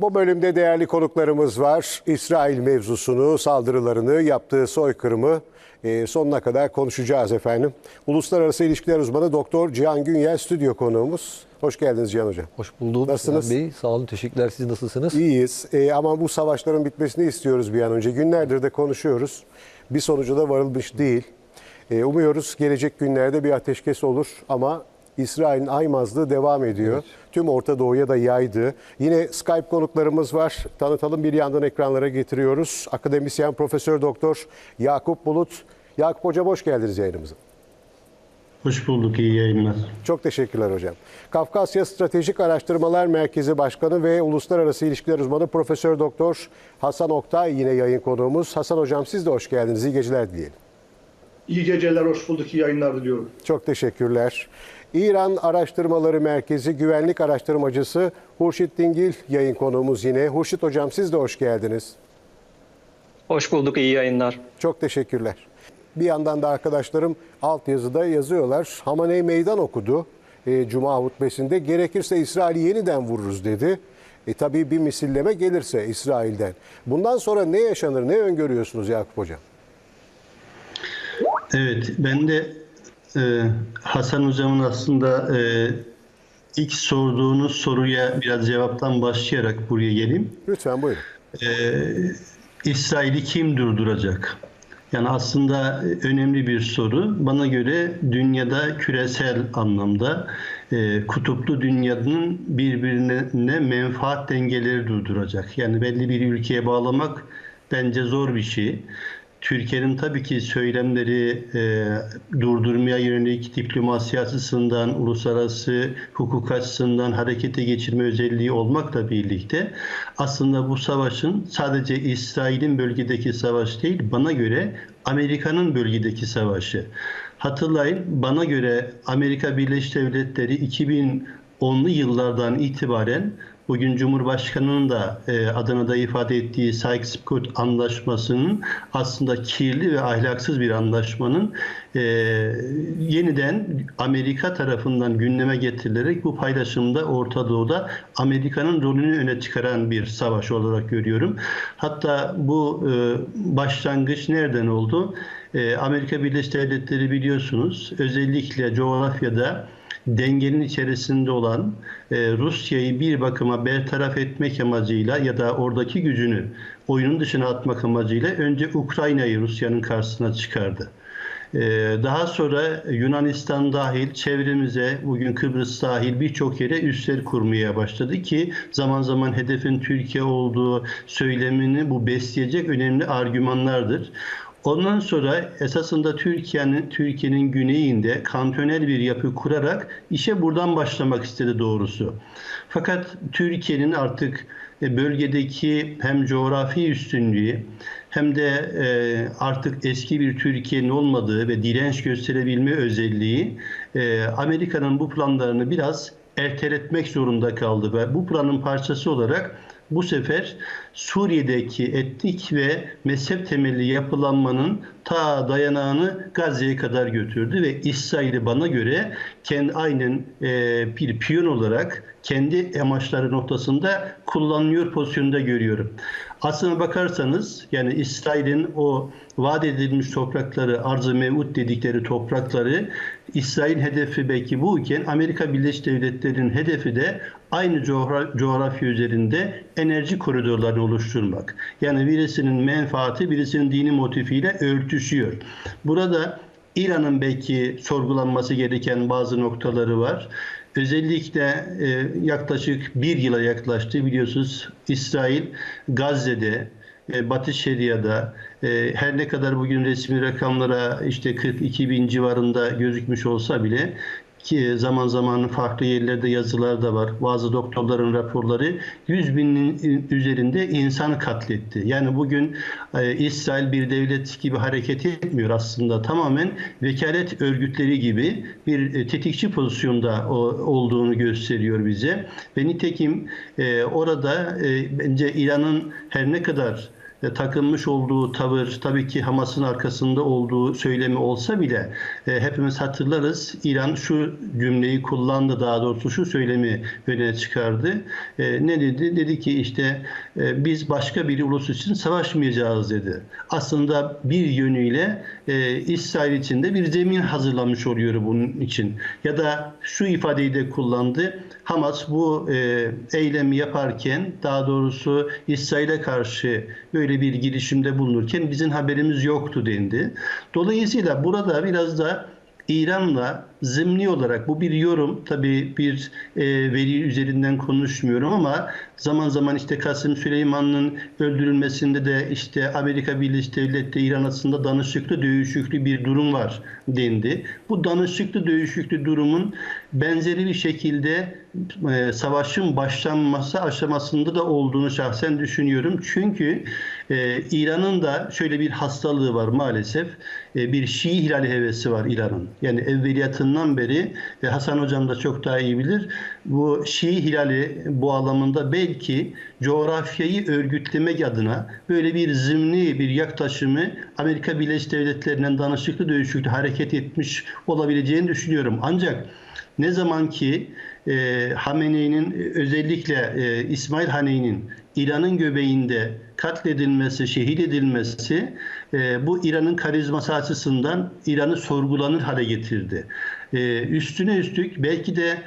Bu bölümde değerli konuklarımız var. İsrail mevzusunu, saldırılarını, yaptığı soykırımı e, sonuna kadar konuşacağız efendim. Uluslararası İlişkiler Uzmanı Doktor Cihan Günyel stüdyo konuğumuz. Hoş geldiniz Cihan Hocam. Hoş bulduk. Nasılsınız? Sinan Bey, sağ olun. Teşekkürler. Siz nasılsınız? İyiyiz E, ama bu savaşların bitmesini istiyoruz bir an önce. Günlerdir de konuşuyoruz. Bir sonuca da varılmış değil. E, umuyoruz gelecek günlerde bir ateşkes olur ama İsrail'in aymazlığı devam ediyor. Tüm Orta Doğu'ya da yaydı. Yine Skype konuklarımız var. Tanıtalım bir yandan ekranlara getiriyoruz. Akademisyen Profesör Doktor Yakup Bulut. Yakup Hocam hoş geldiniz yayınımıza. Hoş bulduk, iyi yayınlar. Çok teşekkürler hocam. Kafkasya Stratejik Araştırmalar Merkezi Başkanı ve Uluslararası İlişkiler Uzmanı Profesör Doktor Hasan Oktay yine yayın konuğumuz. Hasan hocam siz de hoş geldiniz. İyi geceler dileyelim. İyi geceler, hoş bulduk, iyi yayınlar diliyorum. Çok teşekkürler. İran Araştırmaları Merkezi Güvenlik Araştırmacısı Hurşit Dingil yayın konuğumuz yine. Hurşit hocam siz de hoş geldiniz. Hoş bulduk, iyi yayınlar. Çok teşekkürler. Bir yandan da arkadaşlarım altyazıda yazıyorlar. Hamaney meydan okudu e, Cuma hutbesinde. Gerekirse İsrail'i yeniden vururuz dedi. E tabii bir misilleme gelirse İsrail'den. Bundan sonra ne yaşanır, ne öngörüyorsunuz Yakup Hocam? Evet, ben de e, Hasan Hocam'ın aslında e, ilk sorduğunuz soruya biraz cevaptan başlayarak buraya geleyim. Lütfen buyurun. E, İsrail'i kim durduracak? Yani aslında önemli bir soru. Bana göre dünyada küresel anlamda e, kutuplu dünyanın birbirine menfaat dengeleri durduracak. Yani belli bir ülkeye bağlamak bence zor bir şey. Türkiye'nin tabii ki söylemleri e, durdurmaya yönelik diplomasi açısından, uluslararası hukuk açısından harekete geçirme özelliği olmakla birlikte aslında bu savaşın sadece İsrail'in bölgedeki savaş değil, bana göre Amerika'nın bölgedeki savaşı. Hatırlayın, bana göre Amerika Birleşik Devletleri 2010'lu yıllardan itibaren Bugün Cumhurbaşkanı'nın da e, Adana'da ifade ettiği Sykes-Picot anlaşmasının aslında kirli ve ahlaksız bir anlaşmanın e, yeniden Amerika tarafından gündeme getirilerek bu paylaşımda Orta Doğu'da Amerika'nın rolünü öne çıkaran bir savaş olarak görüyorum. Hatta bu e, başlangıç nereden oldu? E, Amerika Birleşik Devletleri biliyorsunuz özellikle coğrafyada dengenin içerisinde olan e, Rusya'yı bir bakıma bertaraf etmek amacıyla ya da oradaki gücünü oyunun dışına atmak amacıyla önce Ukrayna'yı Rusya'nın karşısına çıkardı. E, daha sonra Yunanistan dahil çevremize bugün Kıbrıs dahil birçok yere üsler kurmaya başladı ki zaman zaman hedefin Türkiye olduğu söylemini bu besleyecek önemli argümanlardır. Ondan sonra esasında Türkiye'nin Türkiye'nin güneyinde kantonel bir yapı kurarak işe buradan başlamak istedi doğrusu. Fakat Türkiye'nin artık e, bölgedeki hem coğrafi üstünlüğü hem de e, artık eski bir Türkiye'nin olmadığı ve direnç gösterebilme özelliği e, Amerika'nın bu planlarını biraz erteletmek zorunda kaldı ve bu planın parçası olarak bu sefer Suriye'deki etnik ve mezhep temelli yapılanmanın ta dayanağını Gazze'ye kadar götürdü ve İsrail'i bana göre kendi aynen e, bir piyon olarak kendi amaçları noktasında kullanılıyor pozisyonda görüyorum. Aslına bakarsanız yani İsrail'in o vaat edilmiş toprakları, arz-ı mevut dedikleri toprakları İsrail hedefi belki bu iken Amerika Birleşik Devletleri'nin hedefi de aynı coğra coğrafya üzerinde enerji koridorlarını oluşturmak. Yani birisinin menfaati birisinin dini motifiyle örtüşüyor. Burada İran'ın belki sorgulanması gereken bazı noktaları var. Özellikle e, yaklaşık bir yıla yaklaştı biliyorsunuz İsrail Gazze'de e, Batı Şeria'da e, her ne kadar bugün resmi rakamlara işte 42 bin civarında gözükmüş olsa bile ki zaman zaman farklı yerlerde yazılar da var. Bazı doktorların raporları 100 binin üzerinde insan katletti. Yani bugün e, İsrail bir devlet gibi hareket etmiyor aslında. Tamamen vekalet örgütleri gibi bir e, tetikçi pozisyonda o, olduğunu gösteriyor bize. Ve nitekim e, orada e, bence İran'ın her ne kadar takınmış olduğu tavır tabii ki Hamas'ın arkasında olduğu söylemi olsa bile e, hepimiz hatırlarız. İran şu cümleyi kullandı daha doğrusu şu söylemi öne çıkardı. E, ne dedi? Dedi ki işte e, biz başka bir ulus için savaşmayacağız dedi. Aslında bir yönüyle e, İsrail için de bir zemin hazırlamış oluyor bunun için. Ya da şu ifadeyi de kullandı. Hamas bu e, eylemi yaparken daha doğrusu İsrail'e karşı böyle bir girişimde bulunurken bizim haberimiz yoktu dendi. Dolayısıyla burada biraz da İran'la zımni olarak bu bir yorum tabii bir e, veri üzerinden konuşmuyorum ama zaman zaman işte Kasım Süleyman'ın öldürülmesinde de işte Amerika Birleşik Devletleri İran arasında danışıklı dövüşüklü bir durum var dendi. Bu danışıklı dövüşüklü durumun benzeri bir şekilde e, savaşın başlanması aşamasında da olduğunu şahsen düşünüyorum. Çünkü e, İran'ın da şöyle bir hastalığı var maalesef. E, bir Şii hilali hevesi var İran'ın. Yani evveliyatından beri ve Hasan Hocam da çok daha iyi bilir. Bu Şii hilali bu anlamında belki coğrafyayı örgütlemek adına böyle bir zımni bir yaklaşımı Amerika Birleşik Devletleri'nden danışıklı dövüşüklü hareket etmiş olabileceğini düşünüyorum. Ancak ne zaman ki e, Hamene'nin özellikle e, İsmail Haney'nin İran'ın göbeğinde katledilmesi, şehit edilmesi e, bu İran'ın karizması açısından İran'ı sorgulanır hale getirdi. E, üstüne üstlük belki de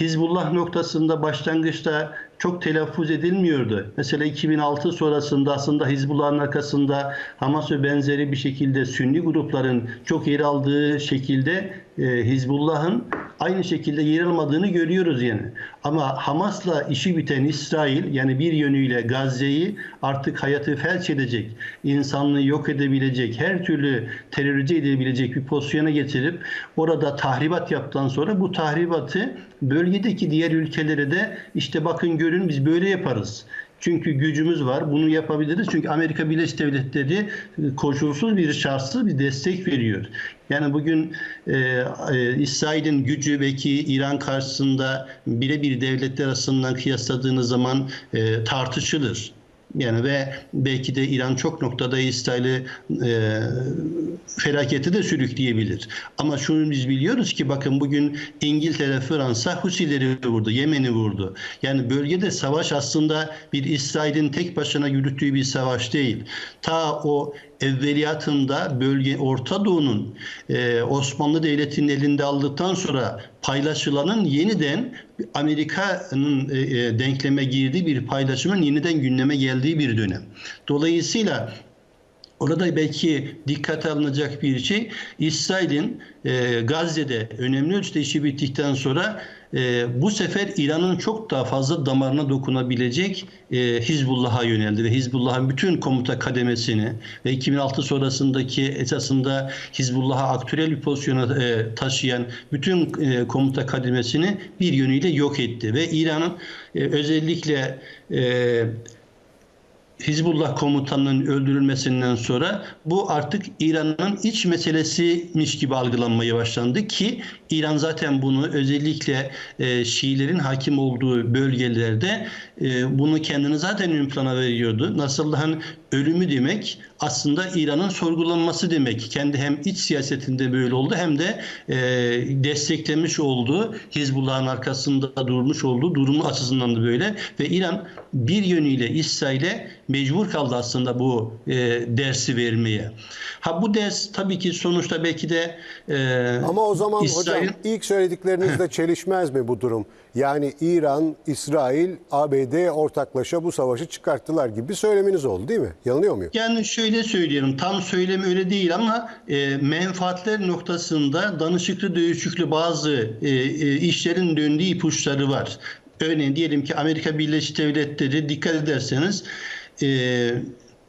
Hizbullah noktasında başlangıçta çok telaffuz edilmiyordu. Mesela 2006 sonrasında aslında Hizbullah'ın arkasında Hamas ve benzeri bir şekilde Sünni grupların çok yer aldığı şekilde e, Hizbullah'ın aynı şekilde yer almadığını görüyoruz yani. Ama Hamas'la işi biten İsrail yani bir yönüyle Gazze'yi artık hayatı felç edecek, insanlığı yok edebilecek, her türlü terörize edebilecek bir pozisyona getirip orada tahribat yaptıktan sonra bu tahribatı bölgedeki diğer ülkelere de işte bakın görün biz böyle yaparız. Çünkü gücümüz var. Bunu yapabiliriz. Çünkü Amerika Birleşik Devletleri koşulsuz bir şartsız bir destek veriyor. Yani bugün e, e, İsrail'in gücü belki İran karşısında birebir devletler arasından kıyasladığınız zaman e, tartışılır. Yani ve belki de İran çok noktada İsrail'i e, felakete de sürükleyebilir. Ama şunu biz biliyoruz ki bakın bugün İngiltere, Fransa Husileri vurdu, Yemen'i vurdu. Yani bölgede savaş aslında bir İsrail'in tek başına yürüttüğü bir savaş değil. Ta o evveliyatında bölge Orta Doğu'nun e, Osmanlı Devleti'nin elinde aldıktan sonra paylaşılanın yeniden Amerika'nın e, e, denkleme girdiği bir paylaşımın yeniden gündeme geldiği bir dönem. Dolayısıyla Orada belki dikkate alınacak bir şey İsrail'in e, Gazze'de önemli ölçüde işi bittikten sonra e, bu sefer İran'ın çok daha fazla damarına dokunabilecek e, Hizbullah'a yöneldi ve Hizbullah'ın bütün komuta kademesini ve 2006 sonrasındaki esasında Hizbullah'a aktüel bir pozisyona e, taşıyan bütün e, komuta kademesini bir yönüyle yok etti ve İran'ın e, özellikle e, Hizbullah komutanının öldürülmesinden sonra bu artık İran'ın iç meselesiymiş gibi algılanmaya başlandı ki İran zaten bunu özellikle e, Şiilerin hakim olduğu bölgelerde e, bunu kendini zaten ön plana veriyordu. Nasrallah'ın ölümü demek aslında İran'ın sorgulanması demek. Kendi hem iç siyasetinde böyle oldu hem de e, desteklemiş olduğu Hizbullah'ın arkasında durmuş olduğu durumu açısından da böyle ve İran bir yönüyle İsrail'e mecbur kaldı aslında bu e, dersi vermeye. Ha bu ders tabii ki sonuçta belki de e, Ama o zaman İsrail- hocam ilk söylediklerinizle çelişmez mi bu durum? Yani İran, İsrail, ABD ortaklaşa bu savaşı çıkarttılar gibi bir söyleminiz oldu değil mi? Yanılıyor muyum? Yani şöyle söylüyorum, tam söylemi öyle değil ama e, menfaatler noktasında danışıklı dövüşüklü bazı e, e, işlerin döndüğü ipuçları var. Örneğin diyelim ki Amerika Birleşik Devletleri dikkat ederseniz e,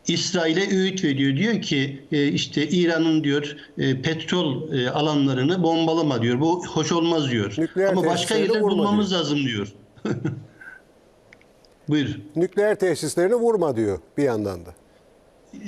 İsrail'e öğüt veriyor. Diyor ki e, işte İran'ın diyor e, petrol e, alanlarını bombalama diyor. Bu hoş olmaz diyor. Nükleer Ama başka yerler bulmamız lazım diyor. Buyur. Nükleer tesislerini vurma diyor bir yandan da.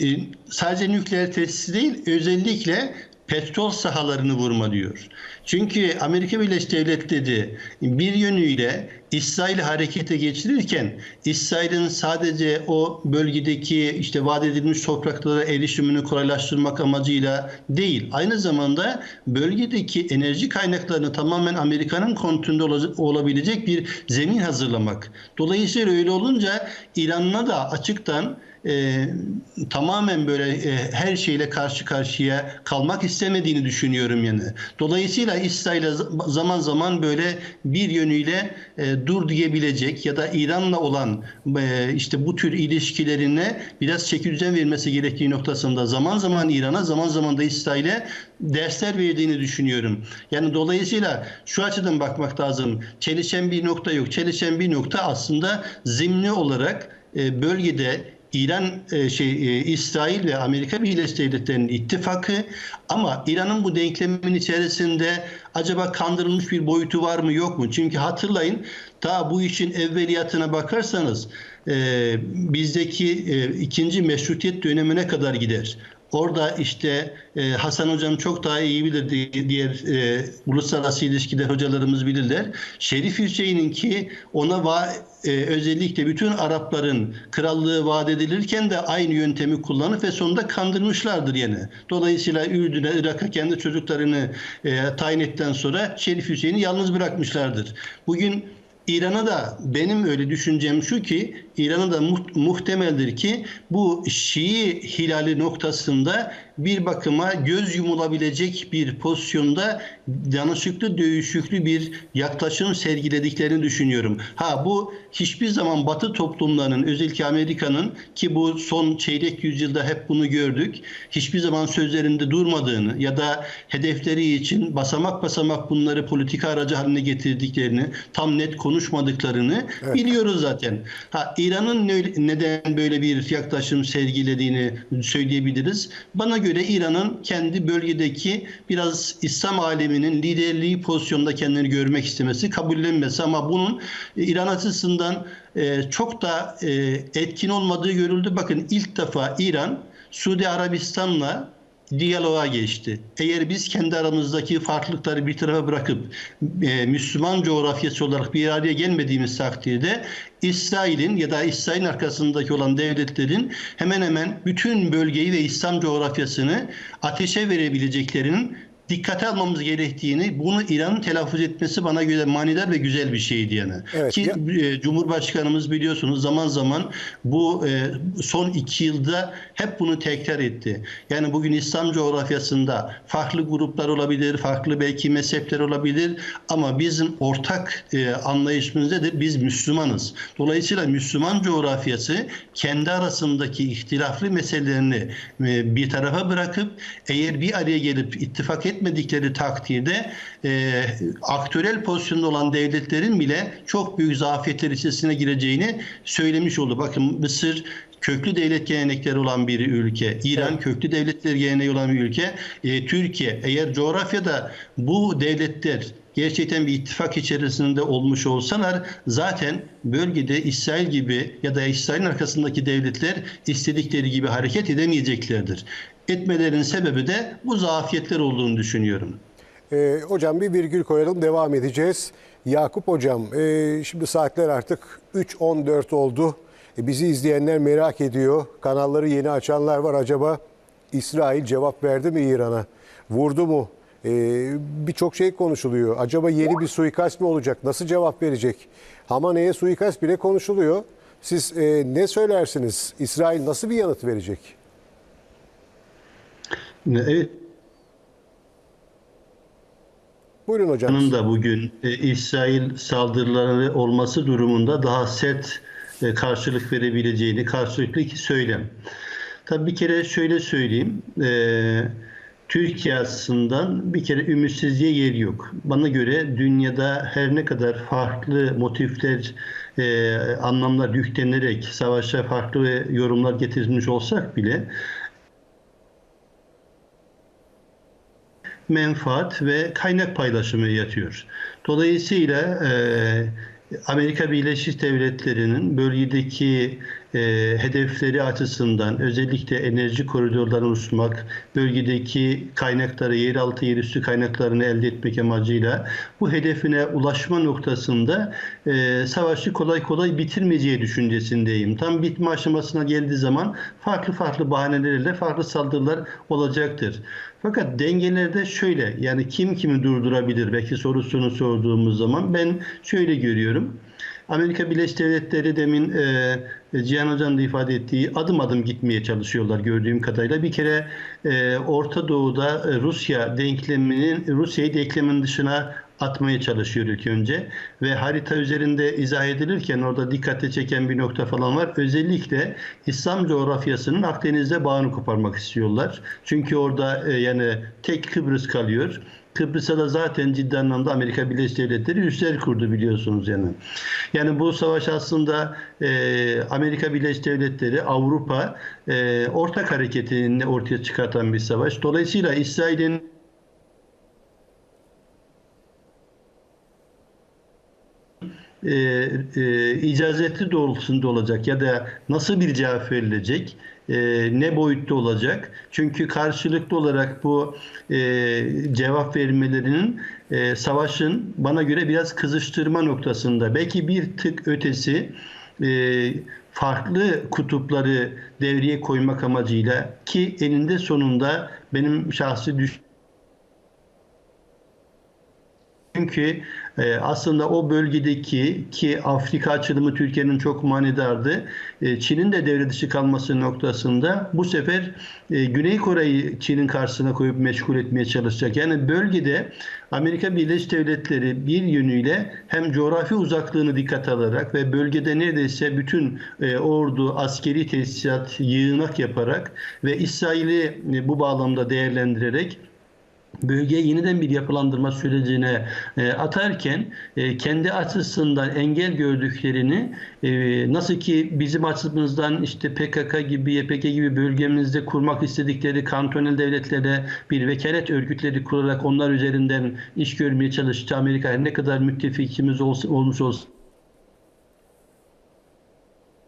E, sadece nükleer tesisi değil, özellikle petrol sahalarını vurma diyor. Çünkü Amerika Birleşik Devletleri bir yönüyle İsrail'i harekete geçirirken İsrail'in sadece o bölgedeki işte vaat edilmiş topraklara erişimini kolaylaştırmak amacıyla değil, aynı zamanda bölgedeki enerji kaynaklarını tamamen Amerika'nın kontrolünde ola- olabilecek bir zemin hazırlamak. Dolayısıyla öyle olunca İran'la da açıktan e, tamamen böyle e, her şeyle karşı karşıya kalmak istemediğini düşünüyorum yani. Dolayısıyla İsrail'e zaman zaman böyle bir yönüyle e, dur diyebilecek ya da İran'la olan e, işte bu tür ilişkilerine biraz çeki düzen vermesi gerektiği noktasında zaman zaman İran'a zaman zaman da İsrail'e dersler verdiğini düşünüyorum. Yani dolayısıyla şu açıdan bakmak lazım. Çelişen bir nokta yok. Çelişen bir nokta aslında zimni olarak e, bölgede İran e, şey e, İsrail ve Amerika Birleşik Devletleri'nin ittifakı ama İran'ın bu denklemin içerisinde acaba kandırılmış bir boyutu var mı yok mu? Çünkü hatırlayın ta bu işin evveliyatına bakarsanız e, bizdeki ikinci meşrutiyet dönemine kadar gider. Orada işte e, Hasan Hocam çok daha iyi bilir di- diğer e, uluslararası ilişkiler hocalarımız bilirler. Şerif Hüseyin'in ki ona va- e, özellikle bütün Arapların krallığı vaat edilirken de aynı yöntemi kullanıp ve sonunda kandırmışlardır yani. Dolayısıyla Ürdün'e, Irak'a kendi çocuklarını e, tayin ettikten sonra Şerif Hüseyin'i yalnız bırakmışlardır. Bugün İran'a da benim öyle düşüncem şu ki İran'a da muht- muhtemeldir ki bu Şii hilali noktasında bir bakıma göz yumulabilecek bir pozisyonda danışıklı dövüşüklü bir yaklaşım sergilediklerini düşünüyorum. Ha bu hiçbir zaman Batı toplumlarının özellikle Amerika'nın ki bu son çeyrek yüzyılda hep bunu gördük. Hiçbir zaman sözlerinde durmadığını ya da hedefleri için basamak basamak bunları politika aracı haline getirdiklerini tam net konuşmadıklarını biliyoruz zaten. Ha İran'ın ne- neden böyle bir yaklaşım sergilediğini söyleyebiliriz. Bana göre İran'ın kendi bölgedeki biraz İslam aleminin liderliği pozisyonda kendini görmek istemesi kabullenmesi ama bunun e, İran açısından e, çok da e, etkin olmadığı görüldü. Bakın ilk defa İran Suudi Arabistan'la diyaloğa geçti. Eğer biz kendi aramızdaki farklılıkları bir tarafa bırakıp e, Müslüman coğrafyası olarak bir araya gelmediğimiz takdirde İsrail'in ya da İsrail'in arkasındaki olan devletlerin hemen hemen bütün bölgeyi ve İslam coğrafyasını ateşe verebileceklerinin dikkate almamız gerektiğini, bunu İran'ın telaffuz etmesi bana göre manidar ve güzel bir şeydi yani. Evet, Ki ya- e, Cumhurbaşkanımız biliyorsunuz zaman zaman bu e, son iki yılda hep bunu tekrar etti. Yani bugün İslam coğrafyasında farklı gruplar olabilir, farklı belki mezhepler olabilir ama bizim ortak e, anlayışımız nedir? Biz Müslümanız. Dolayısıyla Müslüman coğrafyası kendi arasındaki ihtilaflı meselelerini bir tarafa bırakıp eğer bir araya gelip ittifak etmedikleri takdirde e, aktörel pozisyonda olan devletlerin bile çok büyük zafiyetler içerisine gireceğini söylemiş oldu. Bakın Mısır köklü devlet gelenekleri olan bir ülke. İran köklü devletler geleneği olan bir ülke. E, Türkiye eğer coğrafyada bu devletler gerçekten bir ittifak içerisinde olmuş olsalar zaten bölgede İsrail gibi ya da İsrail'in arkasındaki devletler istedikleri gibi hareket edemeyeceklerdir. Etmelerinin sebebi de bu zafiyetler olduğunu düşünüyorum. Ee, hocam bir virgül koyalım devam edeceğiz. Yakup hocam e, şimdi saatler artık 3.14 oldu. E, bizi izleyenler merak ediyor. Kanalları yeni açanlar var. Acaba İsrail cevap verdi mi İran'a? Vurdu mu? E, Birçok şey konuşuluyor. Acaba yeni bir suikast mı olacak? Nasıl cevap verecek? Hamane'ye suikast bile konuşuluyor. Siz e, ne söylersiniz? İsrail nasıl bir yanıt verecek? Evet. Buyurun hocam. İran'ın da bugün e, İsrail saldırıları olması durumunda daha sert e, karşılık verebileceğini karşılıklı iki söylem. Tabii bir kere şöyle söyleyeyim. E, Türkiye açısından bir kere ümitsizliğe yer yok. Bana göre dünyada her ne kadar farklı motifler, e, anlamlar yüklenerek savaşa farklı yorumlar getirmiş olsak bile menfaat ve kaynak paylaşımı yatıyor. Dolayısıyla e, Amerika Birleşik Devletleri'nin bölgedeki e, hedefleri açısından özellikle enerji koridorlarını oluşturmak, bölgedeki kaynakları, yeraltı, yerüstü kaynaklarını elde etmek amacıyla bu hedefine ulaşma noktasında e, savaşı kolay kolay bitirmeyeceği düşüncesindeyim. Tam bitme aşamasına geldiği zaman farklı farklı bahanelerle farklı saldırılar olacaktır. Fakat dengelerde şöyle yani kim kimi durdurabilir belki sorusunu sorduğumuz zaman ben şöyle görüyorum. Amerika Birleşik Devletleri demin e, Cihan Hoca'nın da ifade ettiği adım adım gitmeye çalışıyorlar gördüğüm kadarıyla. Bir kere e, Orta Doğu'da e, Rusya denkleminin Rusya'yı denklemin dışına atmaya çalışıyor ilk önce ve harita üzerinde izah edilirken orada dikkate çeken bir nokta falan var. Özellikle İslam coğrafyasının Akdeniz'de bağını koparmak istiyorlar. Çünkü orada e, yani tek Kıbrıs kalıyor. Kıbrıs'a da zaten ciddi anlamda Amerika Birleşik Devletleri üsler kurdu biliyorsunuz yani. Yani bu savaş aslında e, Amerika Birleşik Devletleri, Avrupa e, ortak hareketini ortaya çıkartan bir savaş. Dolayısıyla İsrail'in e, e, icazetli doğrultusunda olacak ya da nasıl bir cevap verilecek, e, ne boyutta olacak? Çünkü karşılıklı olarak bu e, cevap vermelerinin e, savaşın bana göre biraz kızıştırma noktasında, belki bir tık ötesi e, farklı kutupları devreye koymak amacıyla ki eninde sonunda benim şahsi düş çünkü e, aslında o bölgedeki ki Afrika açılımı Türkiye'nin çok manidardı. E, Çin'in de devre dışı kalması noktasında bu sefer e, Güney Kore'yi Çin'in karşısına koyup meşgul etmeye çalışacak. Yani bölgede Amerika Birleşik Devletleri bir yönüyle hem coğrafi uzaklığını dikkat alarak ve bölgede neredeyse bütün e, ordu, askeri tesisat yığınak yaparak ve İsrail'i e, bu bağlamda değerlendirerek bölgeye yeniden bir yapılandırma sürecine e, atarken e, kendi açısından engel gördüklerini e, nasıl ki bizim açımızdan işte PKK gibi YPG gibi bölgemizde kurmak istedikleri kantonel devletlere bir vekalet örgütleri kurarak onlar üzerinden iş görmeye çalıştı. Amerika ne kadar müttefikimiz olsa, olmuş olsa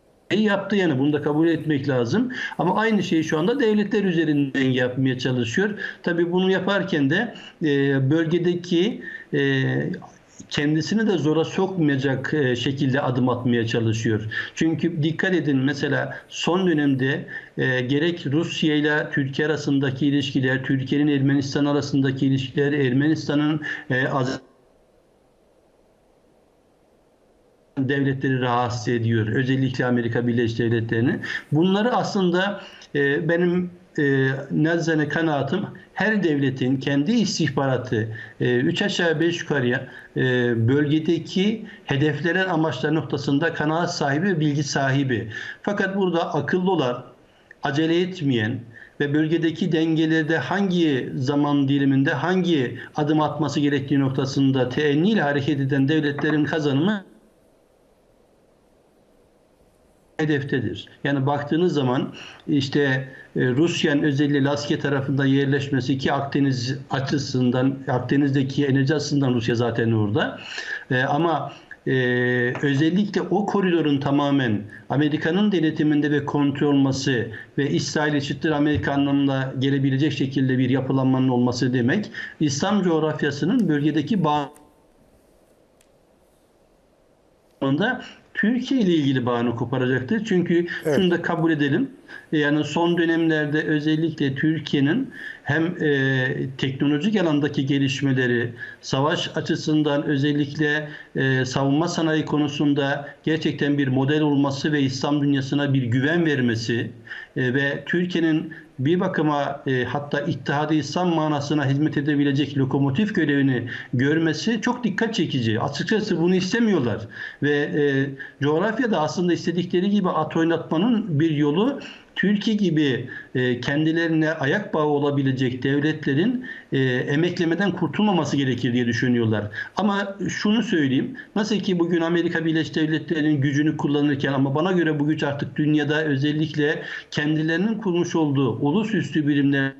iyi yaptı yani bunu da kabul etmek lazım. Ama aynı şeyi şu anda devletler üzerinden yapmaya çalışıyor. Tabii bunu yaparken de e, bölgedeki e, kendisini de zora sokmayacak e, şekilde adım atmaya çalışıyor. Çünkü dikkat edin mesela son dönemde e, gerek Rusya ile Türkiye arasındaki ilişkiler, Türkiye'nin Ermenistan arasındaki ilişkiler, Ermenistan'ın e, Azerbaycan devletleri rahatsız ediyor. Özellikle Amerika Birleşik Devletleri'ni. Bunları aslında e, benim e, nazzane kanaatim her devletin kendi istihbaratı e, üç aşağı beş yukarıya e, bölgedeki hedeflenen amaçlar noktasında kanaat sahibi ve bilgi sahibi. Fakat burada akıllı olan, acele etmeyen ve bölgedeki dengelerde hangi zaman diliminde hangi adım atması gerektiği noktasında teenniyle hareket eden devletlerin kazanımı hedeftedir. Yani baktığınız zaman işte e, Rusya'nın özellikle Laskiye tarafında yerleşmesi ki Akdeniz açısından Akdeniz'deki enerji açısından Rusya zaten orada. E, ama e, özellikle o koridorun tamamen Amerika'nın denetiminde ve kontrol olması ve İsrail eşittir Amerika anlamında gelebilecek şekilde bir yapılanmanın olması demek İslam coğrafyasının bölgedeki bağ Türkiye ile ilgili bağını koparacaktır. Çünkü Evet. şunu da kabul edelim. Yani son dönemlerde özellikle Türkiye'nin hem e, teknolojik alandaki gelişmeleri, savaş açısından özellikle e, savunma sanayi konusunda gerçekten bir model olması ve İslam dünyasına bir güven vermesi e, ve Türkiye'nin bir bakıma e, hatta İttihad-ı İslam manasına hizmet edebilecek lokomotif görevini görmesi çok dikkat çekici. Açıkçası bunu istemiyorlar ve e, coğrafyada aslında istedikleri gibi at oynatmanın bir yolu Türkiye gibi e, kendilerine ayak bağı olabilecek devletlerin e, emeklemeden kurtulmaması gerekir diye düşünüyorlar. Ama şunu söyleyeyim. Nasıl ki bugün Amerika Birleşik Devletleri'nin gücünü kullanırken ama bana göre bu güç artık dünyada özellikle kendilerinin kurmuş olduğu ulusüstü birimler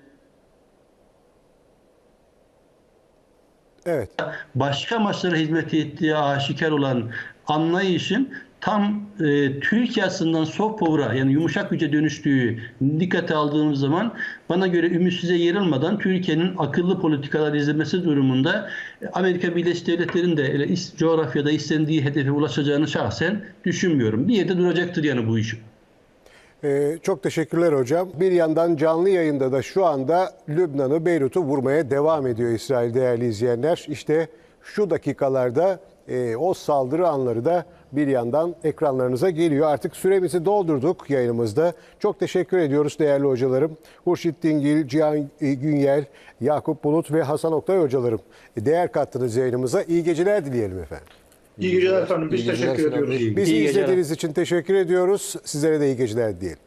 Evet. başka amaçlara hizmet ettiği aşikar olan anlayışın tam e, Türkiye aslında soft power'a yani yumuşak güce dönüştüğü dikkate aldığımız zaman bana göre ümitsize yer almadan Türkiye'nin akıllı politikalar izlemesi durumunda e, Amerika Birleşik Devletleri'nin de öyle coğrafyada istendiği hedefe ulaşacağını şahsen düşünmüyorum. Bir yerde duracaktır yani bu iş. Ee, çok teşekkürler hocam. Bir yandan canlı yayında da şu anda Lübnan'ı, Beyrut'u vurmaya devam ediyor İsrail değerli izleyenler. İşte şu dakikalarda e, o saldırı anları da bir yandan ekranlarınıza geliyor. Artık süremizi doldurduk yayınımızda. Çok teşekkür ediyoruz değerli hocalarım. Hurşit Dingil, Cihan Günyel, Yakup Bulut ve Hasan Oktay hocalarım. Değer kattınız yayınımıza. İyi geceler dileyelim efendim. İyi geceler efendim. Biz İyi geceler teşekkür Sinan ediyoruz. Bizi geceler. izlediğiniz için teşekkür ediyoruz. Sizlere de iyi geceler diyelim.